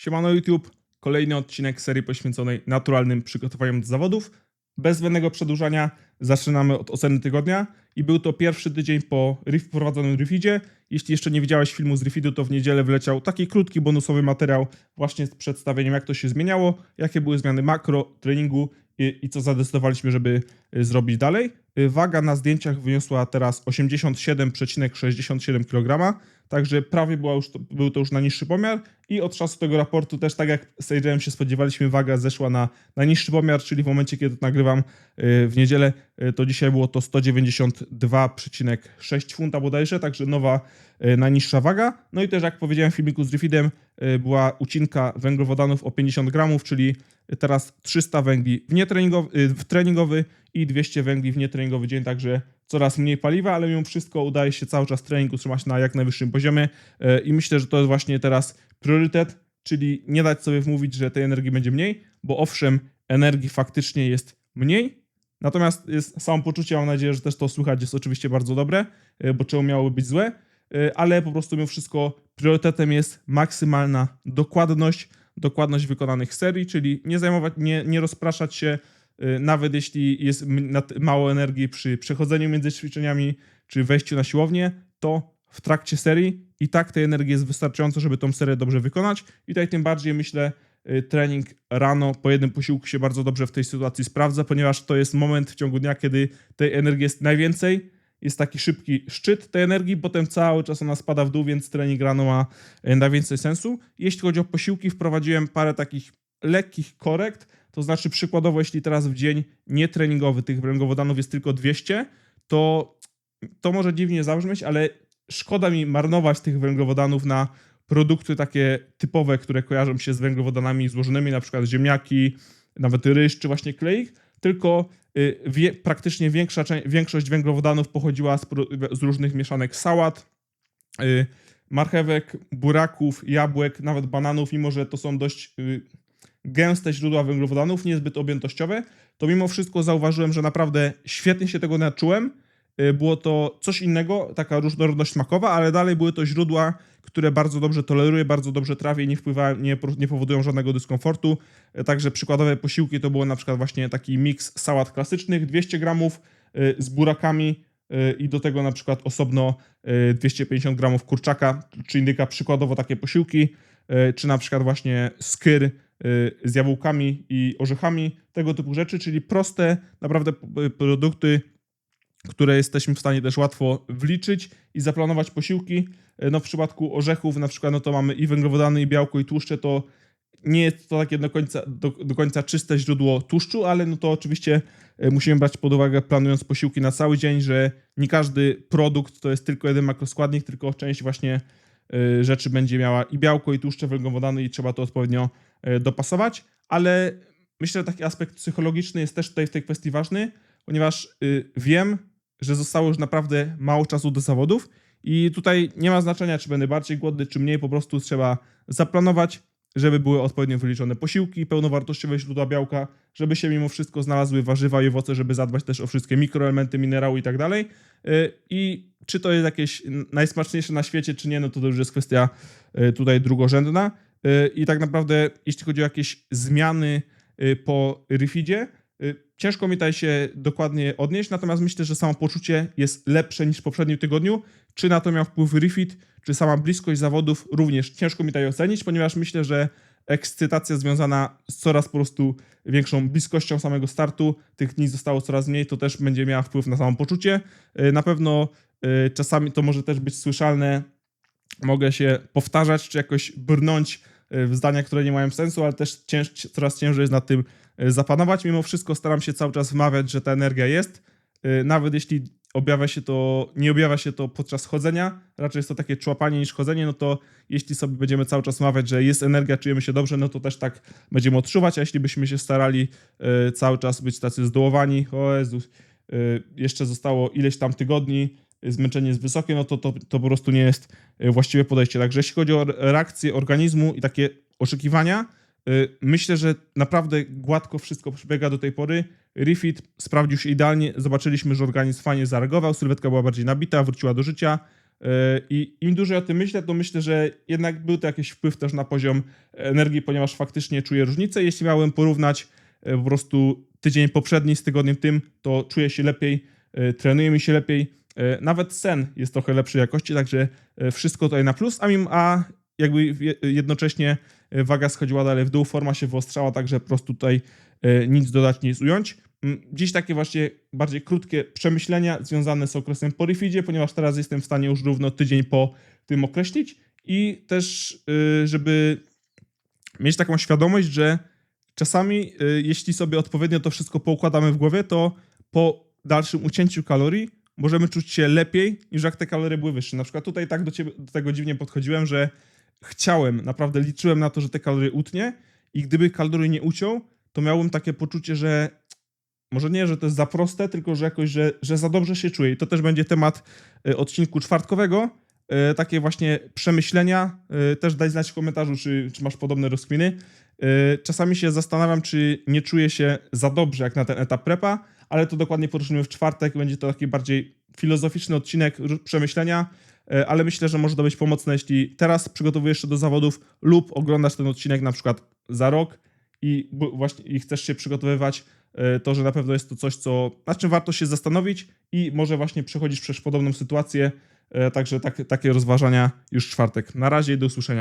Siemano YouTube, kolejny odcinek serii poświęconej naturalnym przygotowaniom do zawodów. Bez zbędnego przedłużania zaczynamy od oceny tygodnia i był to pierwszy tydzień po RIF wprowadzonym Rifidzie. Jeśli jeszcze nie widziałeś filmu z Rifidu, to w niedzielę wleciał taki krótki, bonusowy materiał właśnie z przedstawieniem, jak to się zmieniało, jakie były zmiany makro, treningu i, i co zadecydowaliśmy, żeby y, zrobić dalej. Y, Waga na zdjęciach wyniosła teraz 87,67 kg, także prawie była już był to już na niższy pomiar i od czasu tego raportu też tak jak z się spodziewaliśmy, waga zeszła na, na niższy pomiar, czyli w momencie, kiedy nagrywam y, w niedzielę, y, to dzisiaj było to 192,6 funta bodajże, także nowa najniższa waga. No i też jak powiedziałem w filmiku z Refidem, y, była ucinka węglowodanów o 50 gramów, czyli teraz 300 węgli w, w treningowy i 200 węgli w nietreningowy dzień, także coraz mniej paliwa, ale mimo wszystko udaje się cały czas trening utrzymać na jak najwyższym poziomie y, i myślę, że to jest właśnie teraz priorytet, czyli nie dać sobie wmówić, że tej energii będzie mniej, bo owszem, energii faktycznie jest mniej, natomiast jest samopoczucie, mam nadzieję, że też to słychać, jest oczywiście bardzo dobre, y, bo czemu miałoby być złe, y, ale po prostu mimo wszystko priorytetem jest maksymalna dokładność, dokładność wykonanych serii, czyli nie zajmować, nie, nie rozpraszać się, nawet jeśli jest mało energii przy przechodzeniu między ćwiczeniami czy wejściu na siłownię, to w trakcie serii i tak tej energii jest wystarczająco, żeby tą serię dobrze wykonać. I tutaj tym bardziej myślę, y, trening rano po jednym posiłku się bardzo dobrze w tej sytuacji sprawdza, ponieważ to jest moment w ciągu dnia, kiedy tej energii jest najwięcej. Jest taki szybki szczyt tej energii, potem cały czas ona spada w dół, więc trening rano ma y, najwięcej sensu. Jeśli chodzi o posiłki, wprowadziłem parę takich lekkich korekt, to znaczy przykładowo, jeśli teraz w dzień nietreningowy tych węglowodanów jest tylko 200, to to może dziwnie zabrzmieć, ale szkoda mi marnować tych węglowodanów na produkty takie typowe, które kojarzą się z węglowodanami złożonymi, na przykład ziemniaki, nawet ryż czy właśnie kleik, tylko y, wie, praktycznie większa, większość węglowodanów pochodziła z, z różnych mieszanek. Sałat, y, marchewek, buraków, jabłek, nawet bananów, mimo że to są dość y, gęste źródła węglowodanów, niezbyt objętościowe, to mimo wszystko zauważyłem, że naprawdę świetnie się tego nauczyłem. Y, Było to coś innego, taka różnorodność smakowa, ale dalej były to źródła, które bardzo dobrze toleruję, bardzo dobrze trawię i nie wpływają, nie, nie powodują żadnego dyskomfortu. Y, Także przykładowe posiłki to było na przykład właśnie taki miks sałat klasycznych, 200 gramów y, z burakami i do tego na przykład osobno y, 250 gramów kurczaka, czy indyka przykładowo takie posiłki, czy na przykład właśnie skyr z jabłkami i orzechami, tego typu rzeczy, czyli proste naprawdę p- produkty, które jesteśmy w stanie też łatwo wliczyć i zaplanować posiłki. No w przypadku orzechów na przykład no to mamy i węglowodany, i białko, i tłuszcze, to nie jest to takie do końca, do, do końca czyste źródło tłuszczu, ale no to oczywiście musimy brać pod uwagę planując posiłki na cały dzień, że nie każdy produkt to jest tylko jeden makroskładnik, tylko część właśnie rzeczy będzie miała i białko, i tłuszcze, węglowodany i trzeba to odpowiednio dopasować, ale myślę, że taki aspekt psychologiczny jest też tutaj w tej kwestii ważny, ponieważ y, wiem, że zostało już naprawdę mało czasu do zawodów i tutaj nie ma znaczenia, czy będę bardziej głodny, czy mniej, po prostu trzeba zaplanować, żeby były odpowiednio wyliczone posiłki, pełnowartościowe źródła białka, żeby się mimo wszystko znalazły warzywa i owoce, żeby zadbać też o wszystkie mikroelementy, minerały i tak dalej. Y, I czy to jest jakieś najsmaczniejsze na świecie, czy nie, no to, to już jest kwestia y, tutaj drugorzędna. Y, I tak naprawdę, jeśli chodzi o jakieś zmiany y, po Rifidzie, y, ciężko mi tutaj się dokładnie odnieść, natomiast myślę, że samo poczucie jest lepsze niż w poprzednim tygodniu. Czy na to miał wpływ Refit, czy sama bliskość zawodów, również ciężko mi tutaj ocenić, ponieważ myślę, że ekscytacja związana z coraz po prostu większą bliskością samego startu, tych dni zostało coraz mniej, to też będzie miała wpływ na samo poczucie. Na pewno czasami to może też być słyszalne, mogę się powtarzać, czy jakoś brnąć y, w zdania, które nie mają sensu, ale też cięż, coraz ciężej jest nad tym y, zapanować. Mimo wszystko staram się cały czas wmawiać, że ta energia jest, y, nawet jeśli objawia się to, nie objawia się to podczas chodzenia, raczej jest to takie człapanie niż chodzenie, no to jeśli sobie będziemy cały czas mawiać, że jest energia, czujemy się dobrze, no to też tak będziemy odczuwać, a jeśli byśmy się starali cały czas być tacy zdołowani, o Jezus, jeszcze zostało ileś tam tygodni, zmęczenie jest wysokie, no to, to, to po prostu nie jest y, właściwe podejście. Także jeśli chodzi o reakcję organizmu i takie oczekiwania, y, myślę, że naprawdę gładko wszystko przebiega do tej pory. Refit sprawdził się idealnie, zobaczyliśmy, że organizm fajnie zareagował, sylwetka była bardziej nabita, wróciła do życia. E, I im dłużej o tym myślę, to myślę, że jednak był to jakiś wpływ też na poziom energii, ponieważ faktycznie czuję różnicę. Jeśli miałem porównać e, po prostu tydzień poprzedni z tygodniem tym, to czuję się lepiej, e, trenuje mi się lepiej. E, Nawet sen jest trochę lepszej jakości, także e, wszystko tutaj na plus, a, a jakby je- jednocześnie e, waga schodziła dalej w dół, forma się wyostrzała, także po prostu tutaj nic dodać, nic ująć. Mm, Dziś takie właśnie bardziej krótkie przemyślenia związane z okresem po refidzie, ponieważ teraz jestem w stanie już równo tydzień po tym określić i też, żeby mieć taką świadomość, że czasami, jeśli sobie odpowiednio to wszystko poukładamy w głowie, to po dalszym ucięciu kalorii możemy czuć się lepiej, niż jak te kalorie były wyższe. Na przykład tutaj tak do, ciebie, do tego dziwnie podchodziłem, że chciałem, naprawdę liczyłem na to, że te kalorie utnie i gdyby kalorii nie uciął, to miałbym takie poczucie, że może nie, że to jest za proste, tylko że jakoś, że, że za dobrze się czuję. I to też będzie temat y, odcinku czwartkowego. Y, Takie właśnie przemyślenia. Y, Też daj znać w komentarzu, czy, czy masz podobne rozkminy. Y, Czasami się zastanawiam, czy nie czuję się za dobrze jak na ten etap prepa, ale to dokładnie poruszymy w czwartek. Będzie to taki bardziej filozoficzny odcinek przemyślenia, y, ale myślę, że może to być pomocne, jeśli teraz przygotowujesz się do zawodów lub oglądasz ten odcinek na przykład za rok i właśnie i chcesz się przygotowywać, y, to że na pewno jest to coś, co, nad czym warto się zastanowić i może właśnie przechodzisz przez podobną sytuację. Także tak, takie rozważania już w czwartek. Na razie i do usłyszenia.